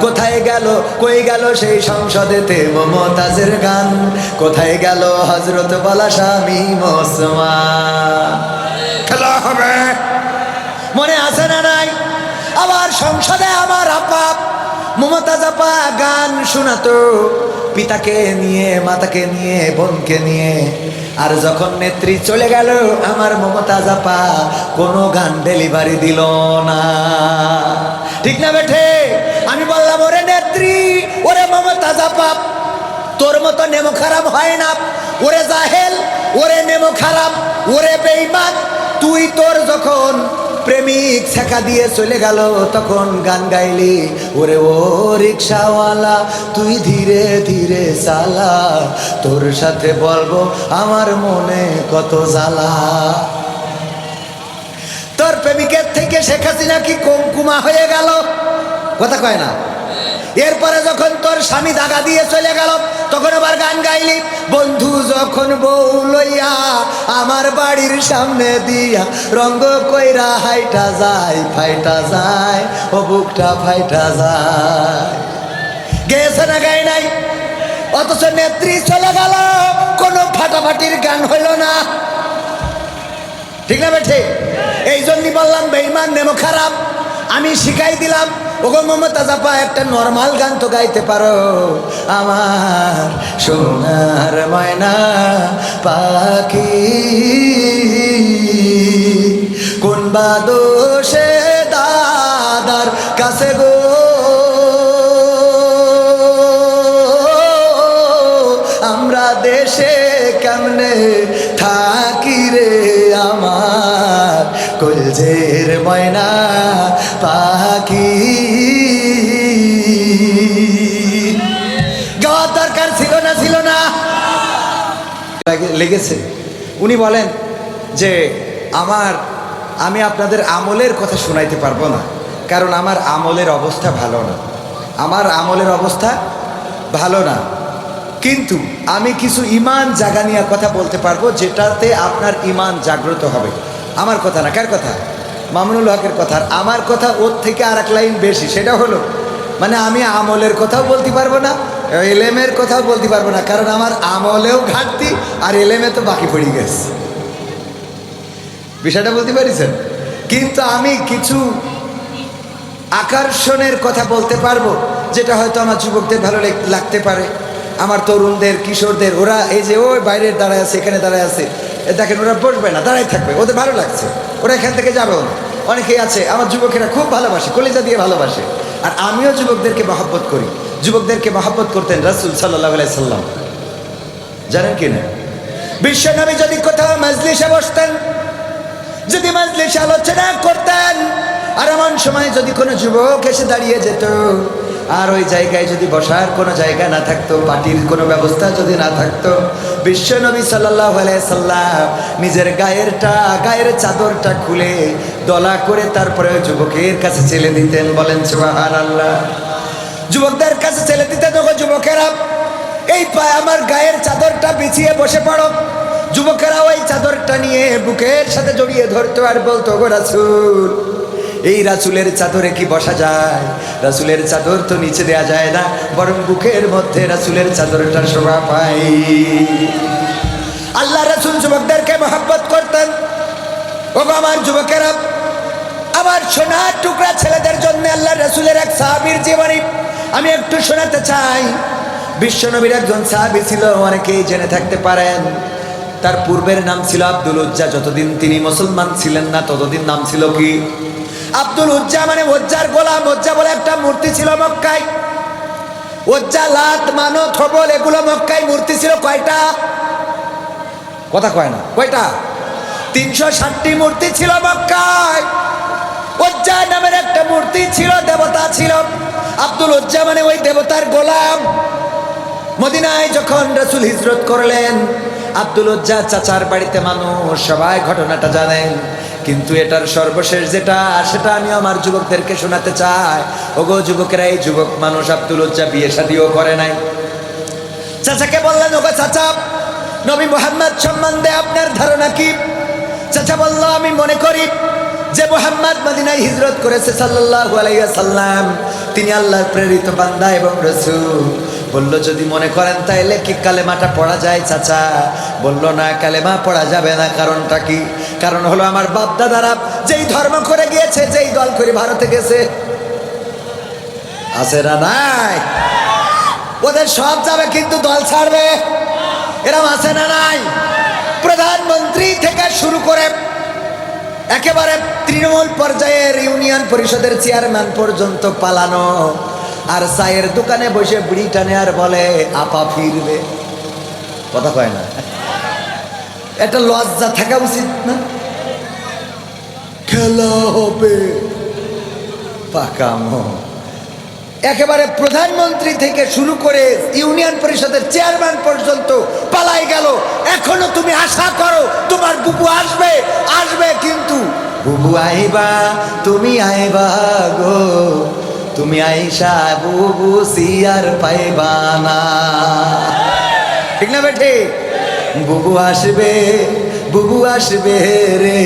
কোথায় গেল, কই গেল সেই সংসদেতে মমতাজের গান? কোথায় গেল হজরত বলা স্বামী মোসমা খেলা হবে। মনে আছে না নাই? আবার সংসদে আমার আপা মমতাজ আপা গান শোনাতো। পিতাকে নিয়ে, মাতাকে নিয়ে, বোনকে নিয়ে। আর যখন নেত্রী চলে গেল, আমার মমতাজ আপা কোনো গান ডেলিভারি দিল না। ঠিক না বেঠে? আমি বললাম, ওরে নেত্রী, ওরে মমতাজ আপা তোর মতো নেমো খারাপ হয় না। ওরে জাহেল, ওরে নেমো খারাপ, ওরে বেইমান তুই তোর যখন প্রেমিক শেখা দিয়ে চলে গেল, তখন গান গাইলি, ওরে ও রিক্সাওয়ালা, তুই ধীরে ধীরে চালা। তোর সাথে বলব, আমার মনে কত জ্বালা। তোর প্রেমিকের থেকে শেখ হাসিনা কি হয়ে গেল? কথা কয় না। এরপরে যখন তোর স্বামী দাগা দিয়ে চলে গেল, তখন আবার গান গাইলি, বন্ধু, যখন বউ লইয়া আমার বাড়ির সামনে দিয়া রঙ্গ কইরা হাইটা যায়, ফাইটা যায়, ও বুকটা ফাইটা যায়। গেছে না গাই নাই? অথচ নেত্রী চলে গেল, কোনো ফাটাফাটির গান হইল না। ঠিক না বেঠে? এই জন্যই বললাম বেইমান নেমো খারাপ। আমি শিখাই দিলাম ওগো মমতা জাপা, একটা নর্মাল গান তো গাইতে পারো। আমার সোনার ময়না পাখি, কোন বা দোষে দাদার কাছে গো দেশে কেমনে থাকি রে আমার? কলজের ময়না পাখি। গাওয়ার দরকার ছিল না ছিল না। লেগেছে। উনি বলেন যে, আমার, আমি আপনাদের আমলের কথা শোনাইতে পারব না, কারণ আমার আমলের অবস্থা ভালো না। আমার আমলের অবস্থা ভালো না। কিন্তু আমি কিছু ইমান জাগানিয়া কথা বলতে পারব, যেটাতে আপনার ইমান জাগ্রত হবে। আমার কথা না, কার কথা? মামুনুল হকের কথা। আমার কথা ওর থেকে আর এক লাইন বেশি, সেটা হলো মানে আমি আমলের কথাও বলতে পারব না, এলেমের কথাও বলতে পারব না, কারণ আমার আমলেও ঘাটতি আর এলেমে তো বাকি পড়ে গেছে। বিষয়টা বলতে পারিছেন? কিন্তু আমি কিছু আকর্ষণের কথা বলতে পারব, যেটা হয়তো আমার যুবকদের ভালো লেগ- লাগতে পারে। আমার তরুণদের, কিশোরদের, ওরা এই যে, ওই বাইরের দাঁড়ায় আছে, এখানে দাঁড়ায় আছে। দেখেন, ওরা বসবে না, দাঁড়ায় থাকবে, ওদের ভালো লাগছে। ওরা এখান থেকে যাবেও না। অনেকেই আছে, আমার যুবকেরা খুব ভালোবাসে, কলিজা দিয়ে ভালোবাসে। আর আমিও যুবকদেরকে মহব্বত করি। যুবকদেরকে মহব্বত করতেন রাসুল সাল্লাহ সাল্লাম। জানেন কি না? বিশ্বনবী যদি কোথাও মজলিসে বসতেন, যদি মজলিসে আলোচনা করতেন, আর এমন সময় যদি কোনো যুবক এসে দাঁড়িয়ে যেত আর ওই জায়গায় যদি বসার কোনো জায়গা না থাকতো, পার্টির কোনো ব্যবস্থা যদি না থাকতো, বিশ্ব বিশ্বনবী সাল্লাহ সাল্লাম নিজের গায়েরটা, গায়ের চাদরটা খুলে দলা করে তারপরে যুবকের কাছে ছেলে দিতেন, বলেন সুবাহান আল্লাহ যুবকদের কাছে ছেলে দিতেন, ওগো যুবকেরা, এই পায়ে আমার গায়ের চাদরটা বিছিয়ে বসে পড়ো। যুবকেরা ওই চাদরটা নিয়ে বুকের সাথে জড়িয়ে ধরতো আর বলতো গো রাসুল এই রাসুলের চাদরে কি বসা যায়? রাসুলের চাদর তো নিচে দেয়া যায় না, বরং বুকের মধ্যে রাসুলের চাদরটা শোভা পাই আল্লাহ রাসুল যুবকদেরকে মহাব্বত করতেন। ও আমার যুবকেরা, আমার সোনার টুকরা ছেলেদের জন্য আল্লাহ রসুলের এক সাহাবির জীবনী আমি একটু শোনাতে চাই। বিশ্বনবীর একজন সাহাবি ছিল, অনেকেই জেনে থাকতে পারেন। তার পূর্বের নাম ছিল আব্দুল উজ্জা, যতদিন তিনি মুসলমান ছিলেন না, ততদিন নাম ছিল কি? আব্দুল উজ্জা মানে ওজ্জার গোলাম। ওজ্জা বলে একটা মূর্তি ছিল মক্কায়। ওজ্জা লাত মানত থবল এগুলো মক্কায় মূর্তি ছিল কয়টা? কথা কয় না, কয়টা? তিনশো ষাটটি মূর্তি ছিল মক্কায়। উজ্জা নামের একটা মূর্তি ছিল, দেবতা ছিল। আব্দুল উজ্জা মানে ওই দেবতার গোলাম। মদিনায় যখন রসুল হিজরত করলেন, আব্দুল উজ্জা চাচার বাড়িতে মানুষ সবাই ঘটনাটা জানেন। কিন্তু এটার সর্বশেষ যেটা সেটা আমি আমার যুবকদেরকে শোনাতে চাই। ওগো যুবকেরা, এই যুবক মানুষ আব্দুল উজ্জা বিয়ে শাদিও করে নাই। চাচাকে বললেন, ওগো চাচা, নবী মোহাম্মদ সম্বন্ধে আপনার ধারণা কি? চাচা বলল, আমি মনে করি যে মোহাম্মদ মদিনায় হিজরত করেছে সাল্লাল্লাহু আলাইহি সাল্লাম তিনি আল্লাহর প্রেরিত বান্দা এবং রসুল। বলল, যদি মনে করেন তাইলে কি কালেমাটা পড়া যায়, চাচা? বলল, না, কালেমা পড়া যাবে না। কারণটা কি? কারণ হলো আমার বাপ দাদারা যেই ধর্ম করে গিয়েছে, যেই দল করে ভারতে গেছে। আছে না নাই? ওদের সব যাবে, কিন্তু দল ছাড়বে। এরম আছে না নাই? প্রধানমন্ত্রী থেকে শুরু করে একেবারে তৃণমূল পর্যায়ের ইউনিয়ন পরিষদের চেয়ারম্যান পর্যন্ত পালানো। আর চায়ের দোকানে বসে বিড়ি টানে আর বলে, আপা ফিরবে। কথা কয় না। এটা লজ্জা থাকা উচিত না? খেলা হবে। পাকামো একেবারে প্রধানমন্ত্রী থেকে শুরু করে ইউনিয়ন পরিষদের চেয়ারম্যান পর্যন্ত পালাই গেল। এখনও তুমি আশা করো তোমার বুবু আসবে? আসবে কিন্তু। বুবু আইবা, তুমি আইবা গো। তুমি আইসা বুবু সিয়ার পাইবা না। ঠিক না বেঠে? বুবু আসবে বুবু আসবে রে।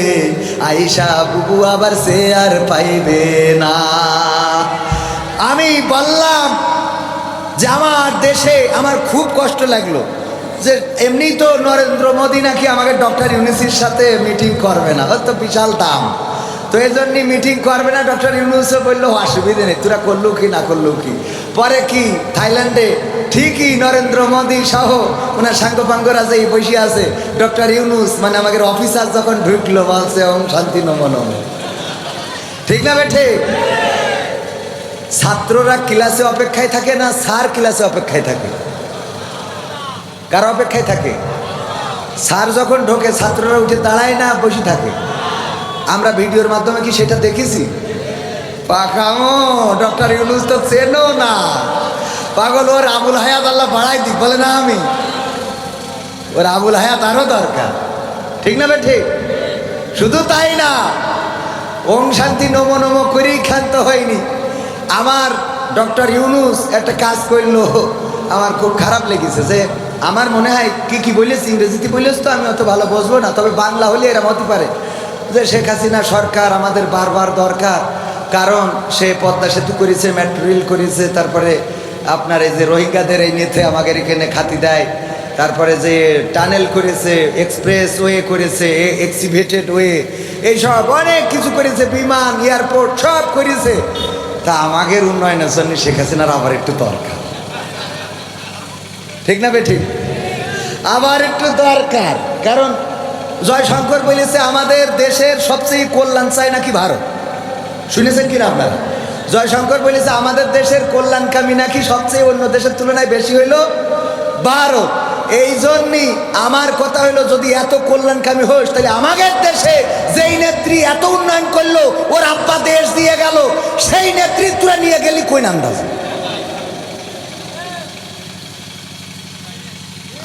আইসা বুবু আবার সে আর পাইবে না। আমি বললাম যে আমার দেশে আমার খুব কষ্ট লাগল যে এমনি তো নরেন্দ্র মোদী নাকি আমাকে ডক্টর ইউনিসির সাথে মিটিং করবে না। তো বিশাল দাম। তো এই জন্যই মিটিং করবে না ডক্টর ইউনুসও বলল অসুবিধে নেই, তোরা করল কি, না করল কি? পরে কি, থাইল্যান্ডে ঠিকই নরেন্দ্র মোদী সহ ওনার সাঙ্গপাঙ্গরা যে বসে আছে ডক্টর ইউনুস মানে আমাদের অফিসার যখন ঢুকলো, বলছে, ওম শান্তি নমনম ঠিক না বেঠে? ছাত্ররা ক্লাসে অপেক্ষায় থাকে না, স্যার ক্লাসে অপেক্ষায় থাকে? কার অপেক্ষায় থাকে? স্যার যখন ঢোকে, ছাত্ররা উঠে দাঁড়ায় না, বসে থাকে? আমরা ভিডিওর মাধ্যমে কি সেটা দেখেছি? পাকামো ডক্টর ইউনুস তো চেনো না। পাগল, ওর আবুল হায়াত আল্লাহ বাড়াই দিক, বলে না আমি। ওর আবুল হায়াত আরও দরকার। ঠিক না ঠিক? শুধু তাই না, ওম শান্তি নমো নমো করেই ক্ষান্ত হয়নি। আমার ডক্টর ইউনুস একটা কাজ করল, আমার খুব খারাপ লেগেছে যে আমার মনে হয় কি কি বলেছ, ইংরেজিতে বলেছ তো, আমি অত ভালো বসবো না, তবে বাংলা হলে এরা হতে পারে। যে শেখ হাসিনা সরকার আমাদের বারবার দরকার। কারণ সে পদ্মা সেতু করেছে মেট্রো রেল করেছে, তারপরে আপনার এই যে রোহিঙ্গাদের এই নেথে আমাদের এখানে খাতি দেয়। তারপরে যে টানেল করেছে এক্সপ্রেস ওয়ে করেছে এক্সিভেটেড ওয়ে এইসব অনেক কিছু করেছে, বিমান এয়ারপোর্ট সব করেছে। তা আমাদের উন্নয়নের জন্য শেখ হাসিনার আবার একটু দরকার। ঠিক না বে ঠিক আবার একটু দরকার। কারণ জয়শঙ্কর বলেছে, আমাদের দেশের সবচেয়ে কল্যাণ চাই নাকি ভারত? শুনেছেন কিনা আপনারা? জয়শঙ্কর বলেছে, আমাদের দেশের কল্যাণকামী নাকি সবচেয়ে অন্য দেশের তুলনায় বেশি হইল ভারত? এই জন্যই আমার কথা হলো যদি এত কল্যাণকামী হোস, তাহলে আমাদের দেশে যেই নেত্রী এত উন্নয়ন করল, ওর আব্বা দেশ দিয়ে গেল, সেই নেতৃত্বরা নিয়ে গেলি কই আন্দাজ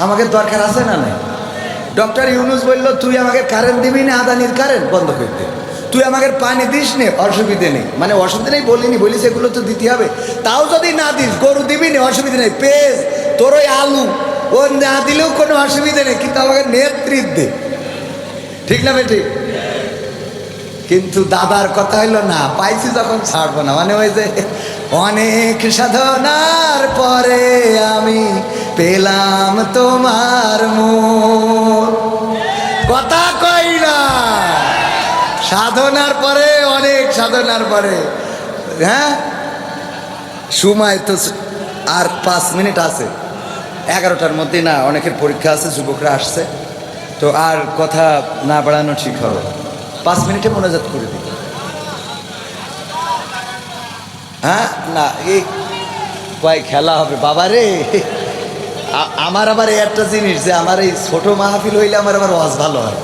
আমাকে দরকার আছে না নাই? ডক্টর ইউনুস বলল, তুই আমাকে কারেন্ট দিবি না, আদানির কারেন্ট বন্ধ করে দে। তুই আমাকে পানি দিস নে, অসুবিধে নেই। মানে অসুবিধা নেই বলিনি বলিস এগুলো তো দিতে হবে। তাও যদি না দিস, গরু দিবি না, অসুবিধা নেই। পেঁয়াজ তোর ওই আলু, ও না দিলেও কোনো অসুবিধা নেই, কিন্তু আমাকে নেতৃত্ব দে। ঠিক না বেঠিক কিন্তু দাদার কথা হইল না, পাইছি যখন ছাড়বো না। মানে ওই যে অনেক সাধনার পরে আমি পেলাম তোমার মন কথা কই না। সাধনার পরে, অনেক সাধনার পরে। হ্যাঁ? সময় তো আর পাঁচ মিনিট আছে। এগারোটার মধ্যে না, অনেকের পরীক্ষা আছে, যুবকরা আসছে। তো আর কথা না বাড়ানো ঠিক হবে। পাঁচ মিনিটে মোনাজাত করে দিই। হ্যাঁ? না, এই কয় খেলা হবে? বাবা রে আমার আবার একটা জিনিস যে আমার এই ছোট মাহফিল হইলে আমার আবার ওয়াজ ভালো হয়।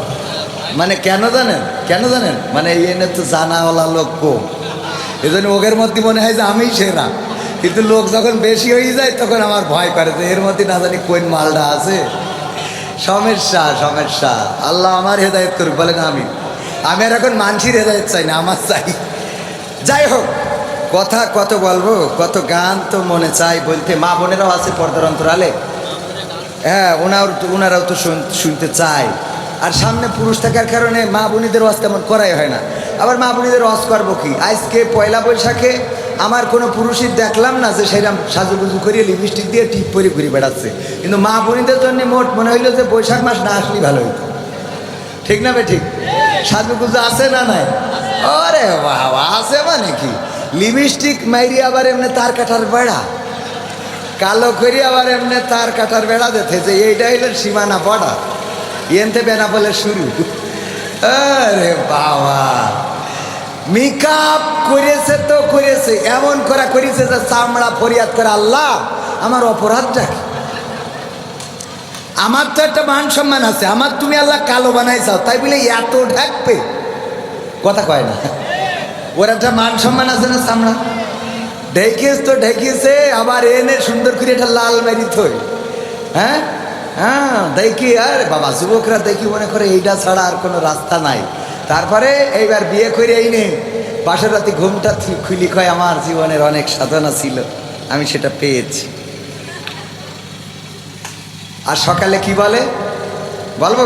মানে কেন জানেন? কেন জানেন? মানে এই এনে তো জানাওয়ালা লোক কম এই জন্য ওদের মধ্যে মনে হয় যে আমিই সেরা। কিন্তু লোক যখন বেশি হয়ে যায়, তখন আমার ভয় করে যে এর মধ্যে না জানি কোন মালটা আছে। সমস্যা সমস্যা। আল্লাহ আমার হেদায়ত করুক, বলেন আমি আমি আর এখন মানসির হেদায়ত চাই না, আমার চাই। যাই হোক, কথা কত বলব, কত গান তো মনে চাই বলতে মা বোনেরাও আছে পর্দার অন্তরালে। হ্যাঁ ওনার ওনারাও তো শুন- শুনতে চায়। আর সামনে পুরুষ থাকার কারণে মা বোনীদের ওয়াজ তেমন করাই হয় না। আবার মা বোনীদের ওয়াজ করব কি? আজকে পয়লা বৈশাখে আমার কোনো পুরুষই দেখলাম না যে সেরকম সাজুগুজু করিয়ে লিপস্টিক দিয়ে টিপ পরে ঘুরে বেড়াচ্ছে। কিন্তু মা বোনীদের জন্য মোট মনে হইল যে বৈশাখ মাস না আসলেই ভালো হইতো। ঠিক না বে ঠিক? সাজুগুজু আছে না নাই? আরে বাবা, আছে মানে কি? লিপস্টিক মাইরি আবার এমনি তার কাটার বেড়া। কালো করি আবার এমনি তার কাটার বেড়া দেখে যে এইটা হইল সীমানা বর্ডার। এনতে বেনা বলে শুরু। আরে বাবা। মেকআপ করেছে তো করেছে, এমন করা করেছে যে চামড়া ফরিয়াদ করে আল্লাহ, আমার অপরাধটা কি? আমার তো একটা মান সম্মান আছে, আমার তুমি আল্লাহ কালো বানাইছাও, তাই বলে এত ঢাকবে। কথা কয় না। ওর একটা মান সম্মান আছে না চামড়া? ঢেকিস তো ঢেকিছে আবার এনে সুন্দর করে একটা লাল মারি থই। হ্যাঁ? হ্যাঁ দেখি, আর বাবা, যুবকরা দেখি মনে করে এইটা ছাড়া আর কোনো রাস্তা নাই। তারপরে এইবার বিয়ে করে এই নে। পাশের রাতে ঘুমটা খুলি কয়, আমার জীবনের অনেক সাধনা ছিল, আমি সেটা পেয়েছি। আর সকালে কি বলে? বলব?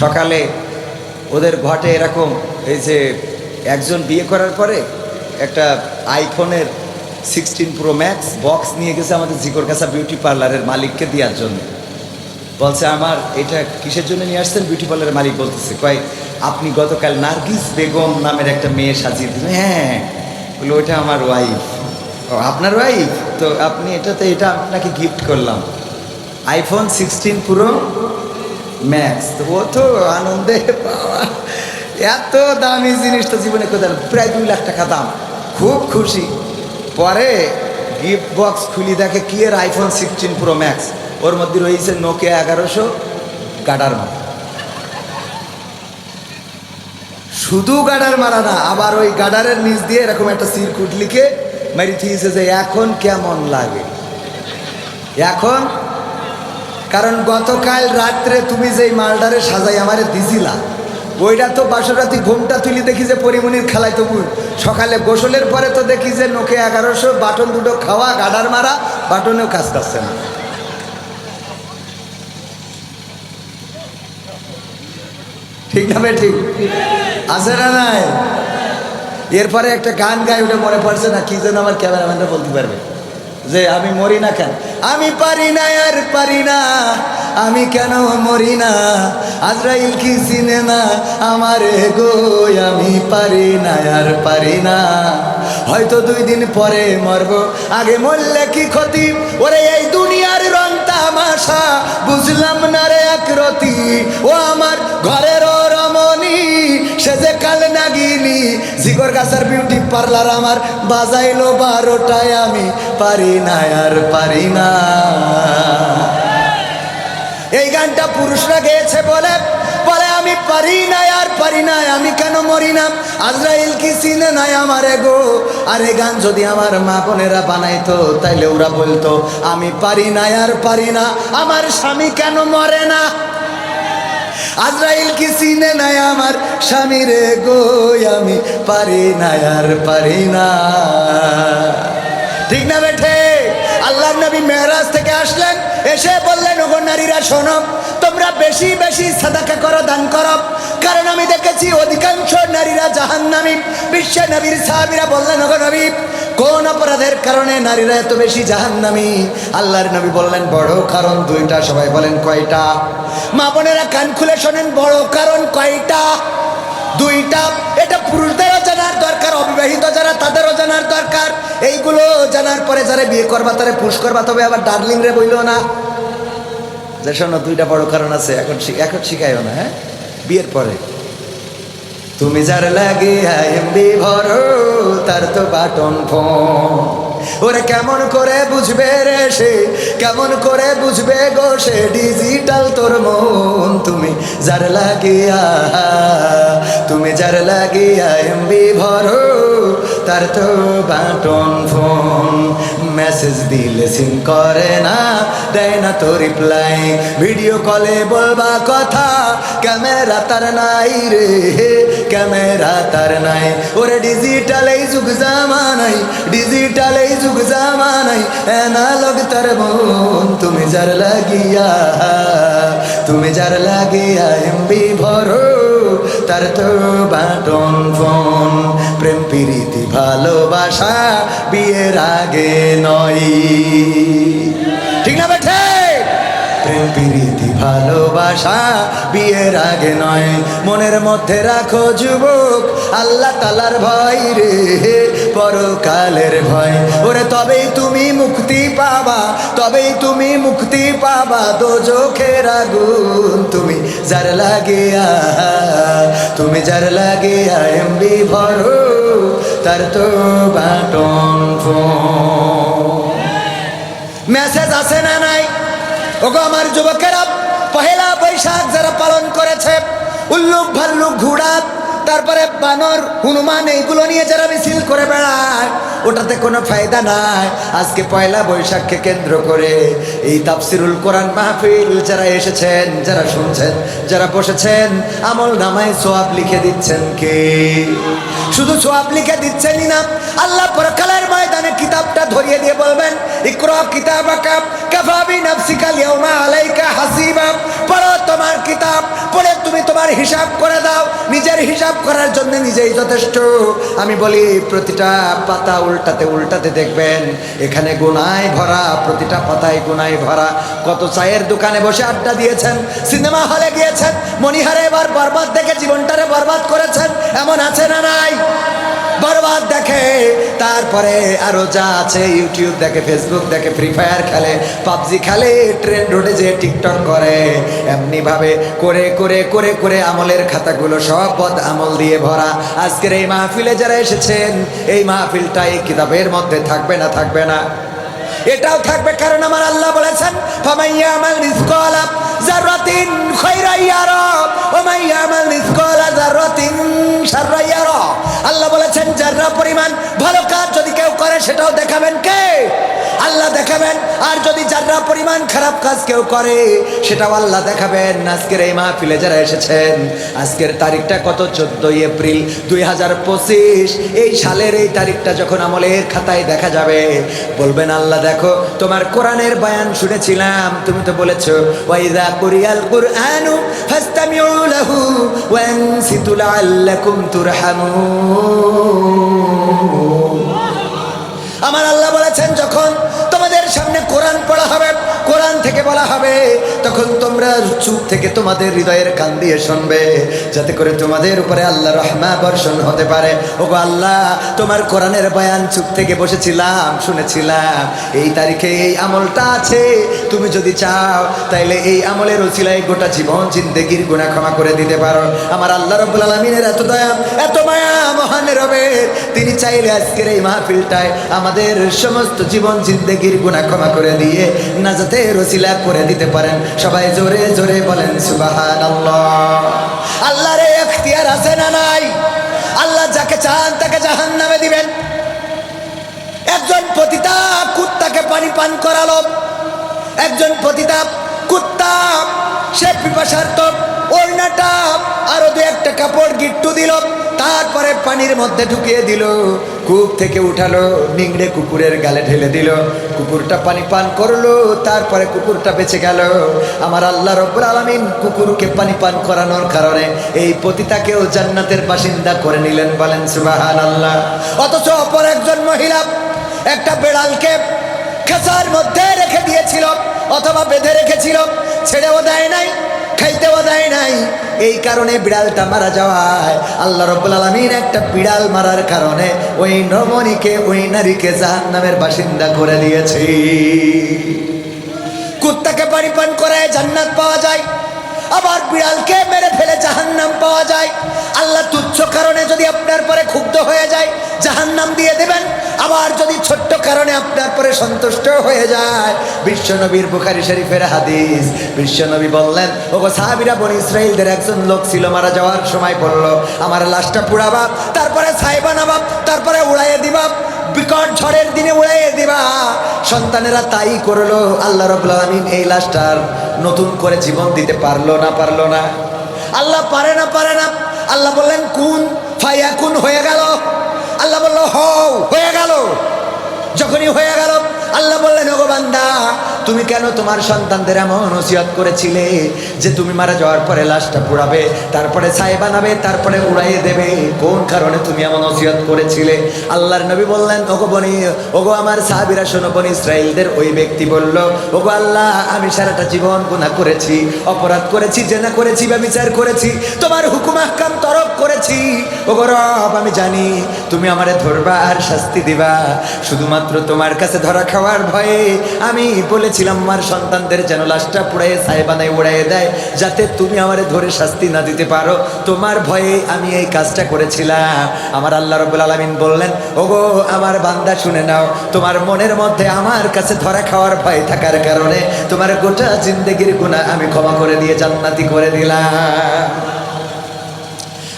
সকালে ওদের ঘটে এরকম, এই যে একজন বিয়ে করার পরে একটা আইফোনের সিক্সটিন প্রো ম্যাক্স বক্স নিয়ে গেছে আমাদের জিকর কাছা বিউটি পার্লারের মালিককে দেওয়ার জন্য। বলছে, আমার এটা কিসের জন্য নিয়ে আসছেন? বিউটি পার্লারের মালিক বলতেছে, কয়, আপনি গতকাল নার্গিস বেগম নামের একটা মেয়ে সাজিয়ে দিলেন। হ্যাঁ বলে ওইটা আমার ওয়াইফ। ও, আপনার ওয়াইফ? তো আপনি এটাতে, এটা আপনাকে গিফট করলাম। IPhone sixteen Pro Max. তো ও তো আনন্দে, বাবা। এত দামি জিনিসটা জীবনে কোথায় প্রায় দুই লাখ টাকা দাম। খুব খুশি। পরে গিফট বক্স খুলি দেখে কি এর আইফোন সিক্সটিন প্রো ম্যাক্স ওর মধ্যে রয়েছে নোকিয়া এগারোশো গাডার মারা শুধু গাডার মারা না, আবার ওই গাডারের নিচ দিয়ে এরকম একটা সিরকুট লিখে মারি থিয়েছে যে এখন কেমন লাগে। এখন? কারণ গতকাল রাত্রে তুমি যেই মালডারে সাজাই আমারে দিছিলা ওইটা তো বাসরাতি ঘুমটা তুলি দেখি যে পরিমণির খেলায় তবু। সকালে গোসলের পরে তো দেখি যে নোকে এগারোশো, বাটন দুটো খাওয়া গাডার মারা, বাটনেও কাজ করছে না। ঠিক না ঠিক আছে না নাই? এরপরে একটা গান গাই, ওটা মনে পড়ছে না, কি যেন আমার ক্যামেরাম্যানরা বলতে পারবে। যে আমি মরি না কেন? আমি পারি না, আর পারি না। আমি কেন মরি না? আজরাইল কি চিনে না আমার গো আমি পারি না আর পারি না। হয়তো দুই দিন পরে মরবো। আগে মরলে কি ক্ষতি? ওরে এই দুনিয়ার রং তামাশা। বুঝলাম না রে এক রতি। ও আমার ঘরের রমণী। সে যে কাল জিগর গাছের বিউটি পার্লার আমার বাজাইলো বারোটায়। আমি পারি না আর পারি না। এই গানটা পুরুষরা গেয়েছে বলে বলে, আমি পারি না আর পারি না আমি কেন মরি না? আজরাইল কি চিনে নাই আমার গো? আর এই গান যদি আমার মা বোনেরা বানাইতো, তাইলে ওরা বলতো, আমি পারি না আর পারি না, আমার স্বামী কেন মরে না? আজরাইল কি নাই আমার স্বামী রে গো? আমি পারি না আর পারি না। ঠিক না বেঠে? নবী মেহরাজ থেকে আসলেন, এসে বললেন, ওগো নারীরা, শোনো, তোমরা বেশি বেশি সাদাকা করো, দান করো। কারণ আমি দেখেছি অধিকাংশ নারীরা জাহান্নামী। বিশ্ব নবীর সাহাবীরা বললেন, ওগো নবী, কোন অপরাধের কারণে নারীরা এত বেশি জাহান্নামী? আল্লাহর নবী বললেন, বড় কারণ দুইটা, সবাই বলেন কয়টা? মা বোনেরা কান খুলে শোনেন, বড় কারণ কয়টা? দুইটা, এটা পুরুষদেরও জানার দরকার, অবিবাহিত যারা, তাদেরও জানার দরকার। এইগুলো জানার পরে যারা বিয়ে করবা, তারা পুষ করবা, তবে আবার ডার্লিং রে বইল না। যে শোনো, দুইটা বড় কারণ আছে, এখন এখন শিখাইও না হ্যাঁ? বিয়ের পরে। তুমি যার লাগে তার তো বাটন ফোন। ওরে কেমন করে বুঝবে রে সে? কেমন করে বুঝবে গো সে? ডিজিটাল তোর মন তুমি যার লাগিয়া, তুমি যার লাগিয়া, এমবি ভরো। তার তো বাটন ফোন। মেসেজ দিলে সিন করে না, দেয় না তো রিপ্লাই ভিডিও কলে বলবা কথা ক্যামেরা তার নাই রে। ক্যামেরা তার নাই। ওরে ডিজিটাল যুগ জামানাই ডিজিটাল যুগ জামানাই। অ্যানালগ তার মন, তুমি যার লাগিয়া, তুমি যার লাগিয়া এমবি ভরো। তার তো বাটন ফোন, প্রেম প্রীতি ভালোবাসা বিয়ের আগে নয়। ঠিক না বেঠে? প্রেম, প্রীতি, ভালোবাসা বিয়ের আগে নয়। মনের মধ্যে রাখো যুবক, আল্লাহ তালার ভয় রে, পরকালের ভয়। ওরে, তবেই তুমি মুক্তি পাবা, তবেই তুমি মুক্তি পাবা। দোজখের আগুন তুমি যার লাগিয়া তুমি যার লাগে এমবি ভরো, তার তো বাটন মেসেজ আছে না নাই? ওগো আমার যুবকেরা, পহেলা বৈশাখ যারা পালন করেছে উল্লুক ভাল্লুক ঘোড়া তারপরে বানর, হনুমান এইগুলো নিয়ে যারা মিছিল করে বেড়ায়, ওটাতে কোনো ফায়দা নাই। আজকে পয়লা বৈশাখকে কেন্দ্র করে এই তাফসিরুল কোরআন মাহফিল যারা এসেছেন, যারা শুনছেন, যারা বসেছেন, আমল নামায় সোয়াব লিখে দিচ্ছেন কে? শুধু সোয়াব লিখে দিচ্ছেনই না, আল্লাহ পরকালের ময়দানে কিতাবটা ধরিয়ে দিয়ে বলবেন, ইকরা কিতাবাকা কাফা বিনাফসিকা লিয়াউমা আলাইকা হাসিবা। পড়ো তোমার কিতাব, পড়ে তুমি তোমার হিসাব করে দাও, নিজের হিসাব করার জন্য নিজেই যথেষ্ট। আমি বলি, প্রতিটা পাতা উল্টাতে উল্টাতে দেখবেন, এখানে গুনায় ভরা, প্রতিটা পাতায় গুনায় ভরা। কত চায়ের দোকানে বসে আড্ডা দিয়েছেন, সিনেমা হলে গিয়েছেন, মনিহারে এবার বরবাদ দেখে জীবনটারে বরবাদ করেছেন, এমন আছে না নাই? বরবাদ দেখে, তারপরে আরও যা আছে ইউটিউব দেখে ফেসবুক দেখে ফ্রি ফায়ার খেলে পাবজি খেলে ট্রেন রোডে যে টিকটক করে। এমনি ভাবে করে করে করে করে আমলের খাতাগুলো সব পদ আমল দিয়ে ভরা। আজকের এই মাহফিলে যারা এসেছেন, এই মাহফিলটা এই কিতাবের মধ্যে থাকবে না থাকবে না? এটাও থাকবে, কারণ আমার আল্লাহ বলেছেন, ফামাইয়া আমাল মিসকালা জাররাতিন খায়রা ইয়ারা ওয়া মাইয়া আমাল মিসকালা জাররাতিন শাররা আল্লাহ বলেছেন যারা পরিমাণ ভালো কাজ যদি কেউ করে, সেটাও দেখাবেন কে? আল্লাহ দেখাবেন। আর যদি যারা পরিমাণ খারাপ কাজ কেউ করে, সেটাও আল্লাহ দেখাবেন। আজকের এই মাহফিলে যারা এসেছেন, আজকের তারিখটা কত? চোদ্দই এপ্রিল দুই হাজার পঁচিশ। এই সালের এই তারিখটা যখন আমলের খাতায় দেখা যাবে, বলবেন, আল্লাহ দেখো, তোমার কোরআনের বয়ান শুনেছিলাম, তুমি তো বলেছ, ওয়াইদা কুরিয়াল القرآن فاستمعوا له ওয়ানসিতু لعلكم ترحمون আমার আল্লাহ বলেছেন যখন সামনে কোরআন পড়া হবে, কোরআন থেকে বলা হবে। তখন তোমরা চুপ থেকে তোমাদের হৃদয়ের কান দিয়ে শুনবে, যাতে করে তোমাদের উপরে আল্লাহ রহমা বর্ষণ হতে পারে। ওগো আল্লাহ, তোমার কোরআনের বয়ান চুপ থেকে বসেছিলাম, শুনেছিলাম। এই তারিখে এই আমলটা আছে, তুমি যদি চাও, তাইলে এই আমলের ওসিলায় গোটা জীবন জিন্দেগির গুণা ক্ষমা করে দিতে পারো। আমার আল্লাহ রব্বুল আলমিনের এত দয়া, এত মায়া, মহান রবের, তিনি চাইলে আজকের এই মাহফিলটায় আমাদের সমস্ত জীবন জিন্দেগির গুণা ক্ষমা করে দিয়ে নাজাতে রসিলা করে দিতে পারেন। সবাই জোরে জোরে বলেন সুবাহান আল্লাহ রে এখতিয়ার আছে না নাই? আল্লাহ যাকে চান তাকে জাহান নামে দিবেন। একজন পতিতা কুত্তাকে পানি পান করালো। একজন পতিতা কুত্তা, সে ওড়নাটা আরও দু একটা কাপড় গিট্টু দিল, তারপরে পানির মধ্যে ঢুকিয়ে দিল। কূপ থেকে উঠালো, নিংড়ে কুকুরের গালে ঢেলে দিল। কুকুরটা পানি পান করল, তারপরে কুকুরটা বেঁচে গেল। আমার আল্লাহ রব্বুল আলমিন কুকুরকে পানি পান করানোর কারণে এই পতিতাকেও জান্নাতের বাসিন্দা করে নিলেন বলেন সুবাহান আল্লাহ অথচ অপর একজন মহিলা একটা বেড়ালকে খেসার মধ্যে রেখে দিয়েছিল, অথবা বেঁধে রেখেছিল, ছেড়েও দেয় নাই। খাইতেও দেয় নাই। এই কারণে বিড়ালটা মারা যাওয়ায় আল্লাহ রব্বুল আলমিন একটা বিড়াল মারার কারণে ওই নমনীকে ওই নারীকে জাহান নামের বাসিন্দা করে দিয়েছি। কুত্তাকে পানি পান করায় জান্নাত পাওয়া যায়। আবার বিড়ালকে মেরে ফেলে জাহান্নাম পাওয়া যায়। আল্লাহ তুচ্ছ কারণে যদি আপনার পরে ক্ষুব্ধ হয়ে যায়, জাহান্নাম দিয়ে দেবেন। আবার যদি ছোট্ট কারণে আপনার পরে সন্তুষ্ট হয়ে যায়, বিশ্বনবীর বুখারি শরীফের হাদিস। বিশ্বনবী বললেন, ওগো সাহাবিরা বনি ইসরায়েলদের একজন লোক ছিল, মারা যাওয়ার সময় বলল, আমার লাশটা পুড়াবা, তারপরে ছাই বানাবা তারপরে উড়াইয়ে দিবা বিকট ঝড়ের দিনে উড়াইয়ে দিবা। সন্তানেরা তাই করল। আল্লাহ রবুল্লা আলমিন এই লাশটার নতুন করে জীবন দিতে পারল না পারল না। আল্লাহ পারে না পারে না। আল্লাহ বললেন, কুন ফাইয়া কুন হয়ে গেল? আল্লাহ বলল, হও, হয়ে গেল। যখনই হয়ে গেল আল্লাহ বললেন, ওগো বান্দা, তুমি কেন তোমার সন্তানদের এমন ওসিয়ত করেছিলে যে তুমি মারা যাওয়ার পরে লাশটা পোড়াবে, তারপরে ছাই বানাবে, তারপরে উড়াইয়ে দেবে? কোন কারণে তুমি এমন ওসিয়ত করেছিলে? আল্লাহর নবী বললেন, ওগো বনি, ওগো আমার সাহাবিরা, শোনো বনি ইসরায়েলদের ওই ব্যক্তি বলল, ওগো আল্লাহ, আমি সারাটা জীবন গুনাহ করেছি, অপরাধ করেছি, জেনা করেছি বা বিচার করেছি, তোমার হুকুম আহকাম তরক করেছি। ওগো রব, আমি জানি তুমি আমারে ধরবা আর শাস্তি দিবা। শুধুমাত্র তোমার কাছে ধরা খাওয়ার ভয়ে আমি বলেছিলাম আমার সন্তানদের যেন লাশটা পুড়াইয়ে ছাই বানায় উড়াইয়ে দেয়, যাতে তুমি আমারে ধরে শাস্তি না দিতে পারো। তোমার ভয়ে আমি এই কাজটা করেছিলাম। আমার আল্লাহ রবুল আলমিন বললেন, ওগো, আমার বান্দা শুনে নাও, তোমার মনের মধ্যে আমার কাছে ধরা খাওয়ার ভয় থাকার কারণে তোমার গোটা জিন্দগির গুণা আমি ক্ষমা করে দিয়ে জান্নাতি করে দিলাম।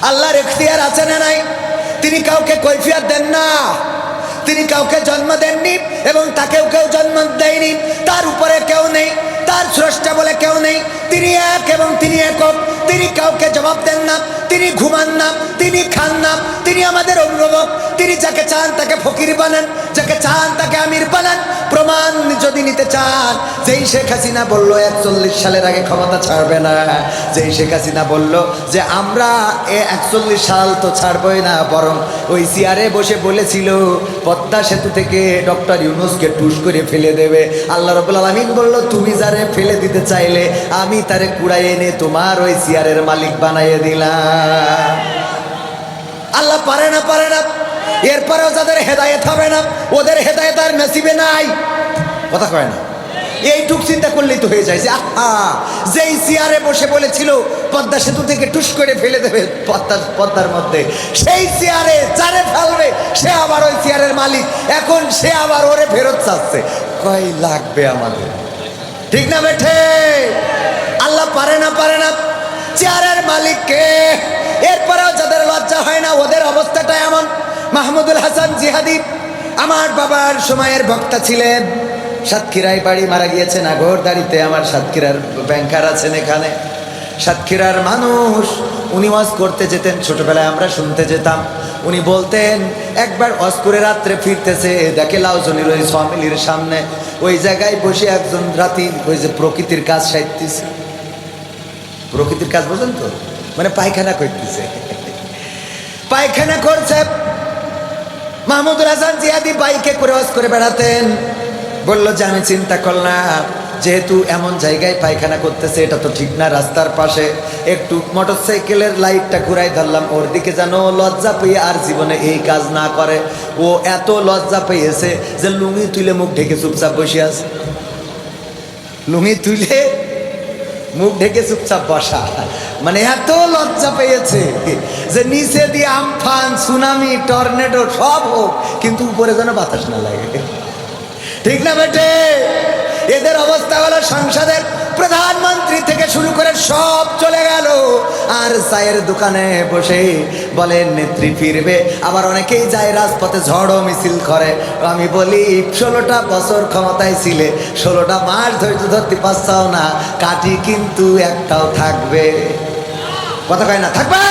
আল্লাহর এখতিয়ার আছে না নাই? তিনি কাউকে কৈফিয়ত দেন না। তিনি কাউকে জন্ম দেননি এবং তাকেও কেউ জন্ম দেয়নি। তার উপরে কেউ নেই, তার স্রষ্টা বলে কেউ নেই। তিনি এক এবং তিনি একক। তিনি কাউকে জবাব দেন না, তিনি ঘুমান না, তিনি খান না, তিনি আমাদের অভিভাবক, তিনি যাকে চান তাকে ফকির বানান, যাকে চান তাকে আমির বানান। প্রমাণ যদি নিতে চান, যেই শেখ হাসিনা বলল একচল্লিশ সালের আগে ক্ষমতা ছাড়বে না, যেই শেখ হাসিনা বলল যে আমরা এ একচল্লিশ সাল তো ছাড়বই না, বরং ওই চেয়ারে বসে বলেছিল, পদ্মা সেতু থেকে ডক্টর ইউনুসকে টুস করে ফেলে দেবে। আল্লাহ রবুল আলমিন বলল, তুমি যারে ফেলে দিতে চাইলে, আমি তারে কুড়াই এনে তোমার ওই চেয়ারের মালিক বানাইয়ে দিলাম আল্লাহ পারে না পারে না। এরপরেও যাদের হেদায়েত হবে না, ওদের হেদায়েত আর নসিবে নাই। কথা কয় না। এইটুক চিন্তা করলেই তো হয়ে যায় যে, আহা, যেই চেয়ারে বসে বলেছিল, পদ্মা সেতু থেকে টুস করে ফেলে দেবে পদ্মার পদ্মার মধ্যে। সেই চেয়ারে চারে ফেলবে, সে আবার ওই চেয়ারের মালিক। এখন সে আবার ওরে ফেরত চাচ্ছে। কয় লাগবে আমাদের। ঠিক না বেঠে? আল্লাহ পারে না পারে না। চেয়ারের মালিককে। এরপরেও যাদের লজ্জা হয় না, ওদের অবস্থাটা এমন। মাহমুদুল হাসান জিহাদি, আমার বাবার সময়ের বক্তা ছিলেন। সাতক্ষীরায় বাড়ি মারা গিয়েছেন আগরদাড়িতে আমার সাতক্ষীরার ব্যাংকার আছেন এখানে। সাতক্ষীরার মানুষ, উনি ওয়াজ করতে যেতেন, ছোটবেলায় আমরা শুনতে যেতাম। উনি বলতেন, একবার ওয়াজ করে রাত্রে ফিরতেছে, দেখে লাউজনির ওই ফ্যামিলির সামনে। ওই জায়গায় বসে একজন রাতি, ওই যে প্রকৃতির কাজ সাইতেছে প্রকৃতির কাজ বোঝেন তো? মানে পায়খানা করতেছে। পায়খানা করছে। মাহমুদুল হাসান জিয়াদি বাইকে করে ওয়াজ করে বেড়াতেন। বলল, যে আমি চিন্তা করলাম, যেহেতু এমন জায়গায় পায়খানা করতেছে, এটা তো ঠিক না, রাস্তার পাশে একটু মোটর সাইকেলের লাইটটা ঘুরাই ধরলাম, ওর দিকে যেন লজ্জা পেয়ে আর জীবনে এই কাজ না করে। ও এত লজ্জা পেয়েছে যে লুঙ্গি তুলে মুখ ঢেকে চুপচাপ বসে লুঙ্গি তুলে মুখ ঢেকে চুপচাপ বসা। মানে এত লজ্জা পেয়েছে যে নিচে দিয়ে আমফান, সুনামি, টর্নেডো সব হোক, কিন্তু উপরে যেন বাতাস না লাগে। ঠিক না বেটে? এদের অবস্থা হলো সংসদের প্রধানমন্ত্রী থেকে শুরু করে সব চলে গেল। আর চায়ের দোকানে বসে বলে, নেত্রী ফিরবে। আবার অনেকেই যায় রাজপথে ঝড়ও মিছিল করে। আমি বলি, ষোলোটা বছর ক্ষমতায় ছিলে, ষোলোটা মাস ধৈর্য ধরতে পারছাও না কাটি কিন্তু একটাও থাকবে। কথা কয় না, থাকবে?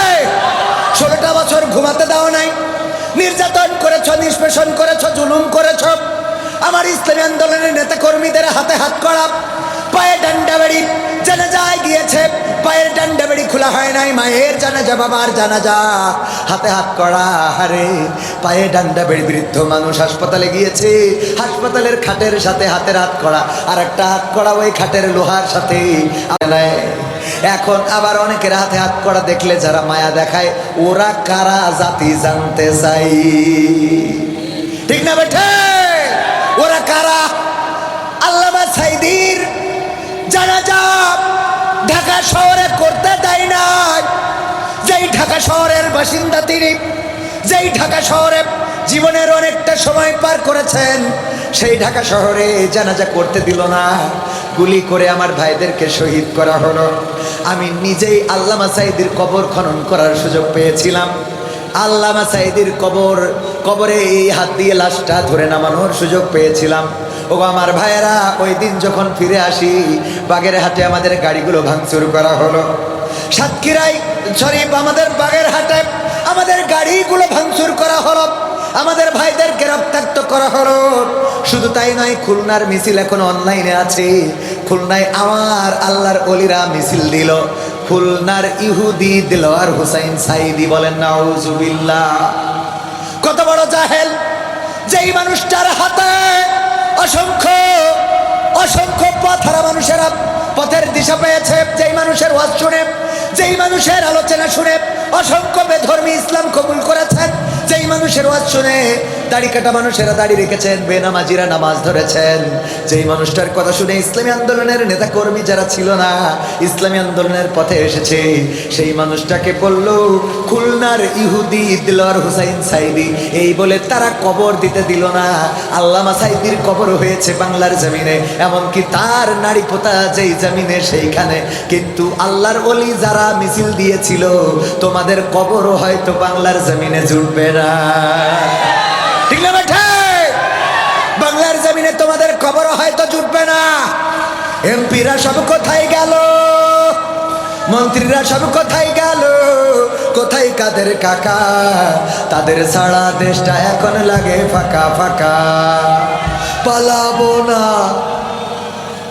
ষোলোটা বছর ঘুমাতে দাও নাই, নির্যাতন করেছ, নিষ্পেষণ করেছ, জুলুম করেছ। আমার ইসলামী আন্দোলনের নেতা কর্মীদের হাতে হাত করা পায়ে ডান্ডা বেড়ি জানাজায় গিয়েছে। পায়ের ডান্ডা বেড়ি খোলা হয় নাই, মায়ের জানাজা, বাবার জানাজা। হাতে হাত করা, হারে। পায়ে ডান্ডা বেড়ি বৃদ্ধ মানুষ হাসপাতালে গিয়েছে। হাসপাতালের খাটের সাথে হাতের হাত করা আর একটা হাত করা ওই খাটের লোহার সাথে। এখন আবার অনেকের হাতে হাত করা দেখলে যারা মায়া দেখায়, ওরা কারা জাতি জানতে চাই। ঠিক না বেঠে? ওরা কারা? আল্লামা সাইদির জানাজা ঢাকা শহরে করতে দেয় নাই, যেই ঢাকা শহরের বাসিন্দা তিনি, যেই ঢাকা শহরে জীবনের অনেকটা সময় পার করেছেন, সেই ঢাকা শহরে জানাজা করতে দিল না। গুলি করে আমার ভাইদেরকে শহীদ করা হলো। আমি নিজেই আল্লামা সাইদির কবর খনন করার সুযোগ পেয়েছিলাম। আল্লামা সাইদির কবর, কবরে এই হাত দিয়ে লাশটা ধরে নামানোর সুযোগ পেয়েছিলাম। ও আমার ভাইয়েরা, ওই দিন যখন ফিরে আসি, বাগের হাটে আমাদের গাড়িগুলো ভাঙচুর করা হলো। সাতক্ষীরাই শরীফ আমাদের বাগের হাটে আমাদের গাড়িগুলো ভাঙচুর করা হলো। আমাদের ভাইদের গ্রেপ্তার করা হলো। শুধু তাই নয়, খুলনার মিছিল এখন অনলাইনে আছে। খুলনায় আমার আল্লাহর অলিরা মিছিল দিল। খুলনার ইহুদি দিলওয়ার হুসাইন সাইদি বলেন, নাউজুবিল্লাহ। কত বড় জাহেল, যেই মানুষটার হাতে অসংখ্য অসংখ্য পাথারা মানুষেরা পথের দিশা পেয়েছে, যেই মানুষের ওয়াজ শুনে, যেই মানুষের আলোচনা শুনে, অসংখ্য বেধর্মী ইসলাম কবুল করেছেন, যেই মানুষের ওয়াজ শুনে দাড়ি কাটা মানুষেরা দাড়ি রেখেছেন, বেনামাজিরা নামাজ ধরেছেন, যেই মানুষটার কথা শুনে ইসলামী আন্দোলনের নেতা কর্মী যারা ছিল না, ইসলামী আন্দোলনের পথে এসেছে, সেই মানুষটাকে বলল, খুলনার ইহুদি দিলর হুসাইন সাইদি, এই বলে তারা কবর দিতে দিল না, আল্লামা সাইদির কবর হয়েছে বাংলার জমিনে, এমনকি তার নারী পোতা যেই জমিনে সেইখানে। কিন্তু আল্লাহর অলি যারা মিছিল দিয়েছিল, তোমাদের কবরও হয়তো বাংলার জমিনে জুটবে না। ঠিক না বাংলার জমিনে তোমাদের কবর হয়তো জুটবে না। এমপিরা সব কোথায় গেল? মন্ত্রীরা সব কোথায় গেল? কোথায় কাদের কাকা? তাদের ছাড়া দেশটা এখন লাগে ফাঁকা ফাঁকা। পালাবো না।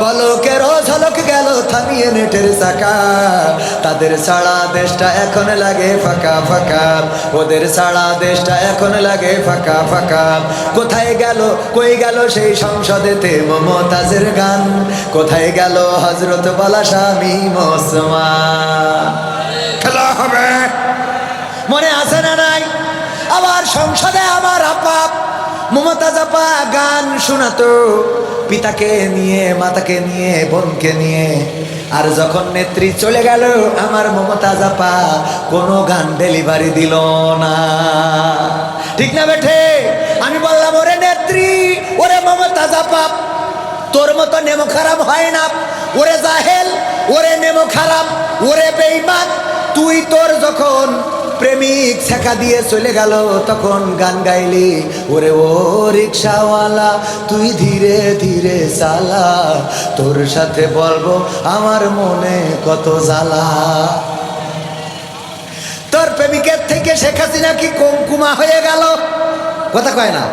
পলকের ঝলক গেল থামিয়ে নেটের চাকা। তাদের সারা দেশটা এখন লাগে ফাঁকা ফাঁকা। ওদের সারা দেশটা এখন লাগে ফাঁকা ফাঁকা। কোথায় গেল, কই গেল সেই সংসদেতে মমতাজের গান? কোথায় গেল হজরত বলা স্বামী মোসমা খেলা হবে। মনে আছে না নাই? আবার সংসদে আমার আপা মমতাজ আপা গান শোনাতো। পিতাকে নিয়ে, মাতাকে নিয়ে, বোনকে নিয়ে। আর যখন নেত্রী চলে গেল, আমার মমতা জাপা কোনো গান ডেলিভারি দিল না। ঠিক না বেঠে? আমি বললাম, ওরে নেত্রী, ওরে মমতা জাপা তোর মতো নেমো খারাপ হয় না। ওরে জাহেল, ওরে নেমো খারাপ, ওরে বেইমান। তুই তোর যখন প্রেমিক ছেঁকা দিয়ে চলে গেল, তখন গান গাইলি, ওরে ও রিক্সাওয়ালা, তুই ধীরে ধীরে চালা, তোর সাথে বলব আমার মনে কত জ্বালা। তোর প্রেমিকের থেকে শেখ হাসিনা কি কমকুমা হয়ে গেল? কথা কয় না।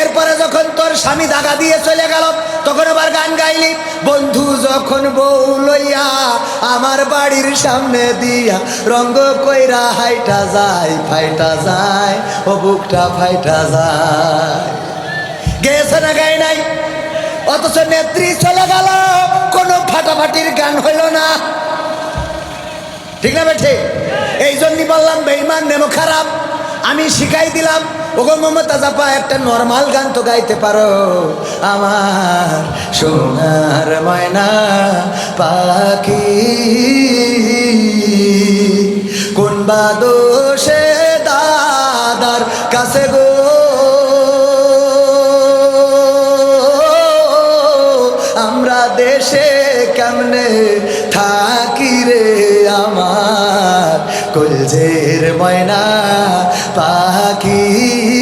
এরপরে যখন তোর স্বামী দাগা দিয়ে চলে গেল, তখন আবার গান গাইলি, বন্ধু, যখন বউ লইয়া আমার বাড়ির সামনে দিয়া রঙ্গ কইরা হাইটা যায়, ফাইটা যায়, ও বুকটা ফাইটা যায়। গেছে না গাই নাই? অথচ নেত্রী চলে গেল, কোনো ফাটাফাটির গান হইল না। ঠিক না বেঠে? এই জন্যই বললাম বেইমান নেমো খারাপ। আমি শিখাই দিলাম। ওগো মমতা জাপা, একটা নর্মাল গান তো গাইতে পারো। আমার সোনার ময়না পাখি। কোন বা দোষে দাদার কাছে গো? আমরা দেশে কেমনে থাকি রে আমার? কলজের ময়না পাখি